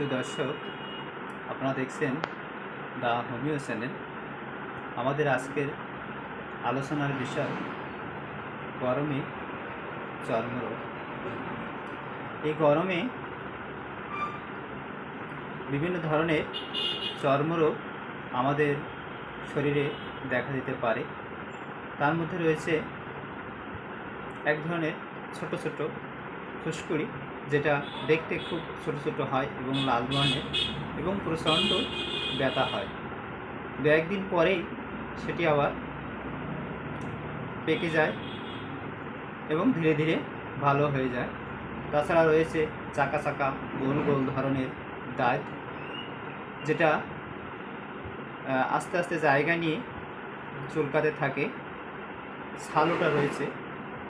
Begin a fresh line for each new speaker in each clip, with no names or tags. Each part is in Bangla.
প্রিয় দর্শক, আপনারা দেখছেন দ্য হোমিও চ্যানেল। আমাদের আজকের আলোচনার বিষয় গরমে চর্মরোগ এই গরমে বিভিন্ন ধরনের চর্মরোগ আমাদের শরীরে দেখা দিতে পারে। তার মধ্যে রয়েছে এক ধরনের ছোট ছোট ফুসকুড়ি যেটা দেখতে খুব ছোট ছোট হয় এবং লাল বর্ণের এবং প্রচণ্ড ব্যথা হয়। দু একদিন পরেই সেটি আবার পেকে যায় এবং ধীরে ধীরে ভালো হয়ে যায়। তাছাড়া রয়েছে চাকা চাকা গোল গোল ধরনের দাঁত, যেটা আস্তে আস্তে জায়গা নিয়ে চুলকাতে থাকে। ছালোটা রয়েছে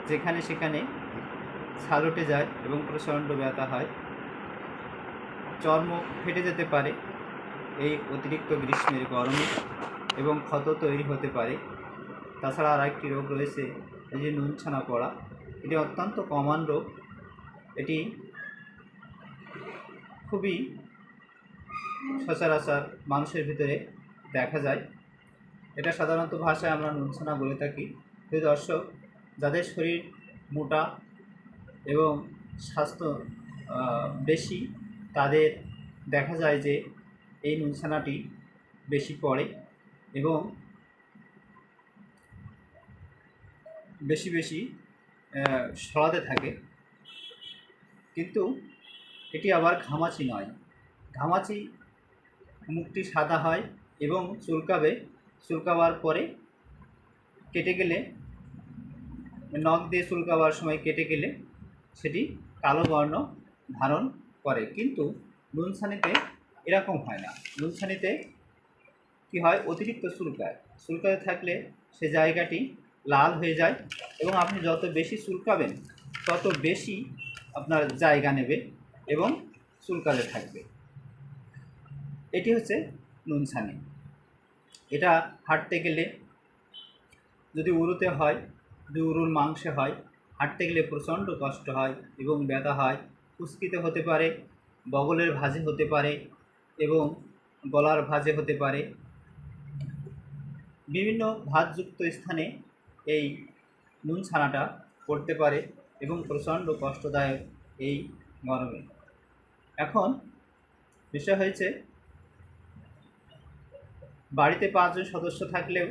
যেখানে সেখানে উঠে যায় এবং প্রচণ্ড ব্যথা হয়। চর্ম ফেটে যেতে পারে এই অতিরিক্ত গ্রীষ্মের গরমে এবং ক্ষত তৈরি হতে পারে। তাছাড়া আর একটি রোগ রয়েছে, এই যে নুন ছানা পড়া। এটি অত্যন্ত কমন রোগ। এটি খুবই সচরাচর মানুষের ভিতরে দেখা যায়। এটা সাধারণত ভাষায় আমরা নুনছানা বলে থাকি। দর্শক, যাদের শরীর মোটা এবং স্বাস্থ্য বেশি, তাদের দেখা যায় যে এই নুনছানাটি বেশি পড়ে এবং বেশি বেশি সরাতে থাকে। কিন্তু এটি আবার ঘামাচি নয়। ঘামাচি মুখটি সাদা হয় এবং চুলকাবে, চুলকাবার পরে কেটে গেলে, নখ দিয়ে চুলকাবার সময় কেটে গেলে সেটি কালো বর্ণ ধারণ করে। কিন্তু নুনছানিতে এরকম হয় না। নুনছানিতে কি হয়? অতিরিক্ত চুলকায় চুলকাতে থাকলে সে জায়গাটি লাল হয়ে যায় এবং আপনি যত বেশি চুলকাবেন তত বেশি আপনার জায়গা নেবে এবং চুলকাতে থাকবে। এটি হচ্ছে নুনছানি এটা হাঁটতে গেলে যদি উরুতে হয়, যদি উরুর মাংসে হয় হাঁটতে গেলে প্রচণ্ড কষ্ট হয় এবং ব্যথা হয় ফুসকিতে হতে পারে, বগলের ভাঁজে হতে পারে এবং গলার ভাঁজে হতে পারে। বিভিন্ন ভাঁজযুক্ত স্থানে এই নুন ছানাটা পড়তে পারে এবং প্রচণ্ড কষ্টদায়ক এই গরমে। এখন বিষয় হয়েছে, বাড়িতে পাঁচজন সদস্য থাকলেও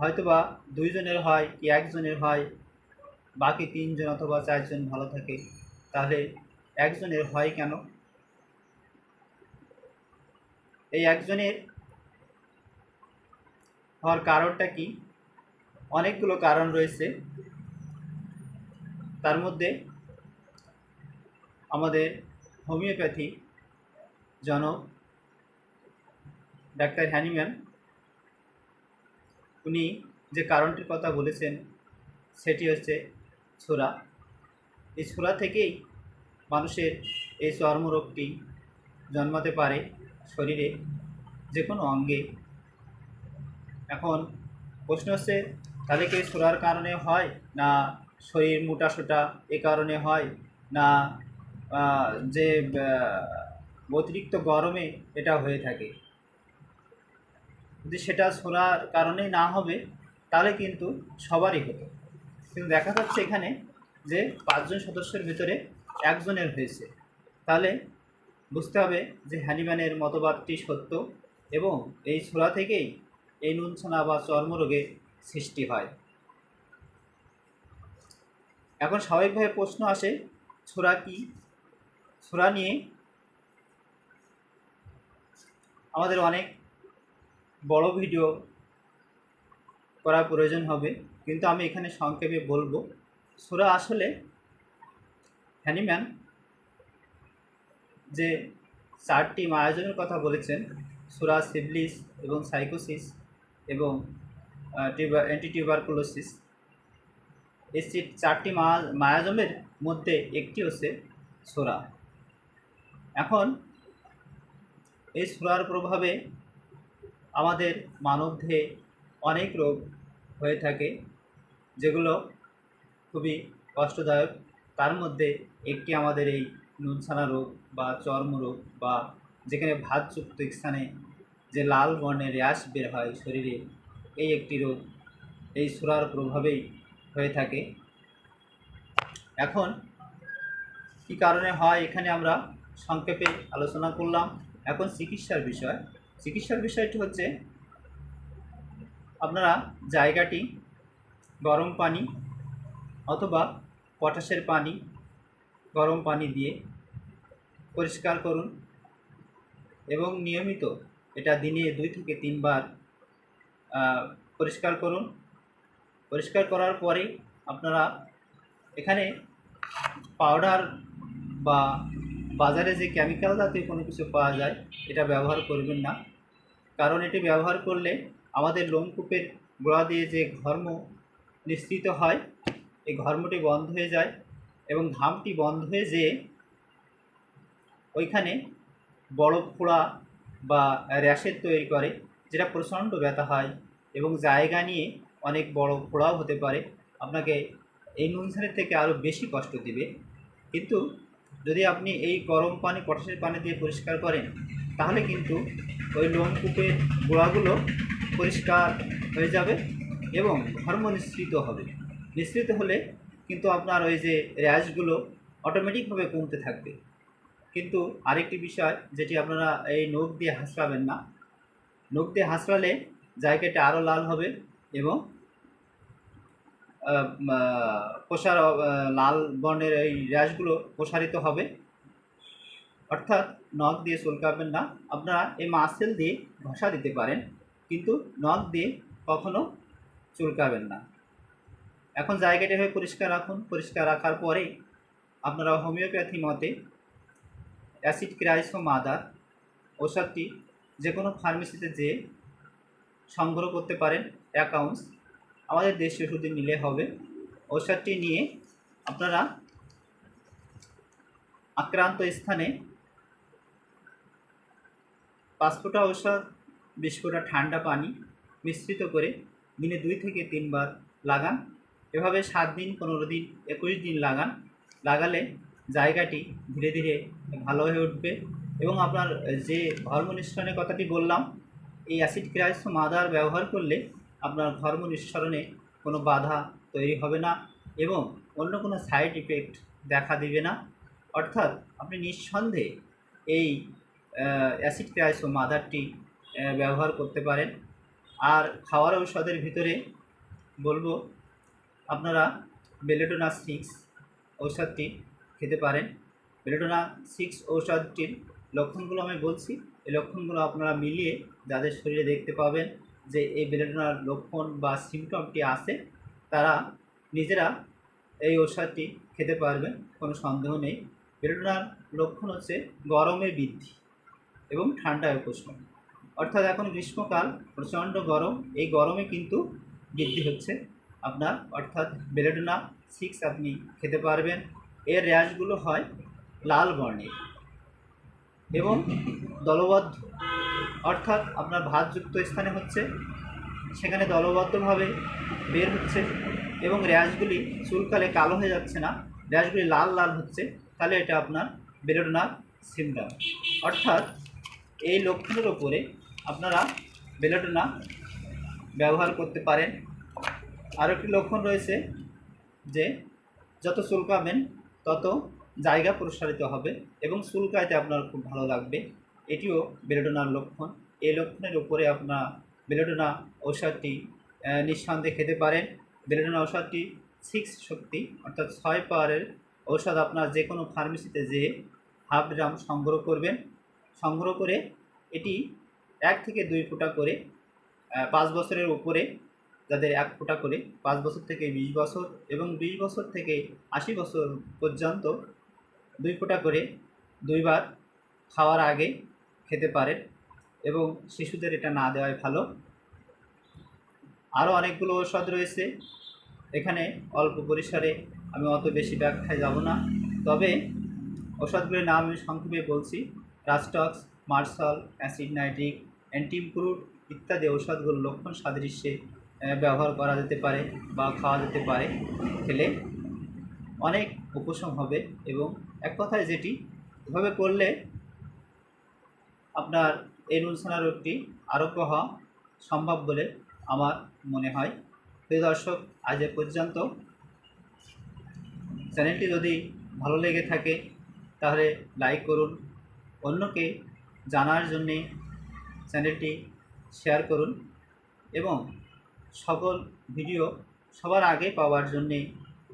হয়তোবা দুইজনের হয় কি একজনের হয়, বাকি তিনজন অথবা চারজন ভালো থাকে, তাহলে একজনের হয় কেন? এই একজনের হওয়ার কারণটা কি? অনেকগুলো কারণ রয়েছে। তার মধ্যে আমাদের হোমিওপ্যাথি জনক ডাক্তার হ্যানিম্যান উনি যে কারণটির কথা বলেছেন, সেটি হচ্ছে ছোরা এই ছোরা থেকেই মানুষের এই চর্মরোগটি জন্মাতে পারে শরীরে যে কোনো অঙ্গে। এখন প্রশ্ন হচ্ছে, তাহলে কি ছোড়ার কারণে হয় না শরীর মোটা সোটা এ কারণে হয় না যে অতিরিক্ত গরমে এটা হয়ে থাকে? যদি সেটা ছোড়ার কারণেই না হবে, তাহলে কিন্তু সবারই হতো। কিন্তু দেখা যাচ্ছে এখানে যে পাঁচজন সদস্যের ভিতরে একজনের হয়েছে। তাহলে বুঝতে হবে যে হ্যানিম্যানের মতবাদটি সত্য এবং এই ছোলা থেকেই এই নুনছানা বা চর্মরোগের সৃষ্টি হয়। এখন স্বাভাবিকভাবে প্রশ্ন আসে, ছোড়া কি? ছোড়া নিয়ে আমাদের অনেক বড় ভিডিও করার প্রয়োজন হবে। কিন্তু আমি এখানে সংক্ষেপে বলব। ছোড়া আসলে হ্যানিম্যান যে চারটি মায়াজনের কথা বলেছেন, সুরা সিবলিস এবং সাইকোসিস এবং অ্যান্টিটিউবারকুলোসিস এই চারটি মায়া মায়াজমের মধ্যে একটি হচ্ছে সোরা। এখন এই সোরার প্রভাবে আমাদের মানবদেহে অনেক রোগ হয়ে থাকে, যেগুলো খুবই কষ্টদায়ক। তার মধ্যে একটি আমাদের এই নুনছানা রোগ বা চর্মরোগ বা যেখানে ভাতযুক্ত স্থানে যে লাল বর্ণের র্যাশ বের হয় শরীরে, এই একটি রোগ এই সুরার প্রভাবেই হয়ে থাকে। এখন কী কারণে হয় এখানে আমরা সংক্ষেপে আলোচনা করলাম। এখন চিকিৎসার বিষয়। চিকিৎসার বিষয়টি হচ্ছে, আপনারা জায়গাটি গরম পানি অথবা পটাশের পানি গরম পানি দিয়ে পরিষ্কার করুন এবং নিয়মিত এটা দিনে দুই থেকে তিনবার পরিষ্কার করুন। পরিষ্কার করার পরে আপনারা এখানে পাউডার বা বাজারে যে কেমিক্যাল জাতীয় কোনো কিছু পাওয়া যায়, এটা ব্যবহার করবেন না। কারণ এটি ব্যবহার করলে আমাদের লোমকূপের গোড়া দিয়ে যে ঘর্ম নিঃসৃত হয়, এই ঘর্মটি বন্ধ হয়ে যায় এবং ঘামটি বন্ধ হয়ে যেয়ে ওইখানে বড় ফোড়া বা র্যাশের তৈরি করে, যেটা প্রচণ্ড ব্যথা হয় এবং জায়গা নিয়ে অনেক বড় ফোড়াও হতে পারে। আপনাকে এই নুনসানের থেকে আরও বেশি কষ্ট দিবে। কিন্তু যদি আপনি এই গরম পানি, পটাশের পানি দিয়ে পরিষ্কার করেন, তাহলে কিন্তু ওই লোমকূপের গোড়াগুলো পরিষ্কার হয়ে যাবে এবং ঘর্ম নিঃসৃত হবে। নিঃসৃত হলে কিন্তু আপনার ওই যে র্যাশগুলো অটোমেটিকভাবে কমতে থাকবে। কিন্তু আরেকটি বিষয়, যেটি আপনারা এই নখ দিয়ে হাসড়াবেন না। নখ দিয়ে হাসড়ালে জায়গাটা আরও লাল হবে এবং প্রসার লাল বর্ণের এই র্যাশগুলো প্রসারিত হবে। অর্থাৎ নখ দিয়ে চুলকাবেন না। আপনারা এই মাসেল দিয়ে ঘষা দিতে পারেন, কিন্তু নখ দিয়ে কখনো চুলকাবেন না। এখন জায়গাটা হয়ে পরিষ্কার রাখুন। পরিষ্কার রাখার পরে আপনারা হোমিওপ্যাথি মতে অ্যাসিড ক্রাইসো মাদার ওষুধটি যে কোনো ফার্মেসিতে যেয়ে সংগ্রহ করতে পারেন। অ্যাকাউন্টস আমাদের দেশীয় ওষুধে নিলে হবে। ওষুধটি নিয়ে আপনারা আক্রান্ত স্থানে পাঁচ ফোঁটা ঔষধ বিশ ফোঁটা ঠান্ডা পানি মিশ্রিত করে দিনে দুই থেকে তিনবার লাগান। এভাবে সাত দিন, পনেরো দিন, একুশ দিন লাগান। লাগালে জায়গাটি ধীরে ধীরে ভালো হয়ে উঠবে এবং আপনার যে ধর্ম নিঃসরণের কথাটি বললাম, এই অ্যাসিড ক্রাইস মাদার ব্যবহার করলে আপনার ধর্ম নিঃসরণে কোনো বাধা তৈরি হবে না এবং অন্য কোনো সাইড ইফেক্ট দেখা দিবে না। অর্থাৎ আপনি নিঃসন্দেহে এই অ্যাসিড ক্রাইসো মাদারটি ব্যবহার করতে পারেন। আর খাওয়ার ঔষধের ভিতরে বলব, আপনারা বেলেডোনা সিক্স ঔষধটি খেতে পারেন। বেলেডোনা সিক্স ঔষধটির লক্ষণগুলো আমি বলছি। এই লক্ষণগুলো আপনারা মিলিয়ে যাদের শরীরে দেখতে পাবেন যে এই বেলেডোনার লক্ষণ বা সিমটমটি আছে, তারা নিজেরা এই ওষুধটি খেতে পারবেন, কোনো সন্দেহ নেই। বেলেডোনার লক্ষণ হচ্ছে গরমে বৃদ্ধি এবং ঠান্ডায় উপশম। অর্থাৎ এখন গ্রীষ্মকাল, প্রচণ্ড গরম, এই গরমে কিন্তু বৃদ্ধি হচ্ছে। আপনার অর্থাৎ বেলেডোনা সিক্স আপনি খেতে পারবেন। এর র্যাশগুলো হয় লাল বর্ণের। এবং দলবদ্ধ, অর্থাৎ আপনার ভাতযুক্ত স্থানে হচ্ছে, সেখানে দলবদ্ধভাবে বের হচ্ছে এবং র্যাশগুলি চুলকালে কালো হয়ে যাচ্ছে না, র্যাশগুলি লাল লাল হচ্ছে, তাহলে এটা আপনার বেলেডোনার সিমটম অর্থাৎ এই লক্ষণের ওপরে আপনারা বেলেডোনা ব্যবহার করতে পারেন। আরও একটি লক্ষণ রয়েছে যে, যত চুলকাবেন, তত জায়গা প্রসারিত হবে এবং চুলকাইতে আপনার খুব ভালো লাগবে। এটিও বেলেডোনার লক্ষণ। এই লক্ষণের উপরে আপনার বেলেডোনা ঔষধটি নিঃসন্দেহে খেতে পারেন। বেলেডোনা ঔষধটি সিক্স শক্তি, অর্থাৎ ছয় পাওয়ারের ঔষধ আপনার যে কোনো ফার্মেসিতে যেয়ে হাফ গ্রাম সংগ্রহ করবেন। সংগ্রহ করে এটি এক থেকে দুই ফোঁটা করে পাঁচ বছরের উপরে, যাদের এক ফোঁটা করে, পাঁচ বছর থেকে বিশ বছর এবং বিশ বছর থেকে আশি বছর পর্যন্ত দুই ফোঁটা করে দুইবার খাওয়ার আগে খেতে পারেন এবং শিশুদের এটা না দেওয়াই ভালো। আরও অনেকগুলো ঔষধ রয়েছে। এখানে অল্প পরিসরে আমি অত বেশি ব্যাখ্যায় যাব না। তবে ওষুধগুলির নাম আমি সংক্ষেপে বলছি। রাস্টক্স মার্শাল অ্যাসিড নাইট্রিক অ্যান্টিমক্রুড ইত্যাদি ঔষধগুলো লক্ষণ সাদৃশ্যে ব্যবহার করা যেতে পারে বা খাওয়া যেতে পারে খেলে। অনেক উপশম হবে এবং এক কথায় যেটি, এভাবে করলে আপনার এই নুনসানা রোগটি আরোগ্য হওয়া সম্ভব বলে আমার মনে হয়। প্রিয় দর্শক, আজ এ পর্যন্ত। চ্যানেলটি যদি ভালো লেগে থাকে, তাহলে লাইক করুন। অন্যকে জানার জন্যে চ্যানেলটি শেয়ার করুন এবং সকল ভিডিও সবার আগে পাওয়ার জন্যে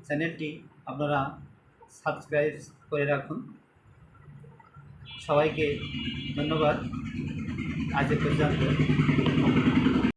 চ্যানেলটি আপনারা সাবস্ক্রাইব করে রাখুন। সবাইকে ধন্যবাদ। আজ পর্যন্ত।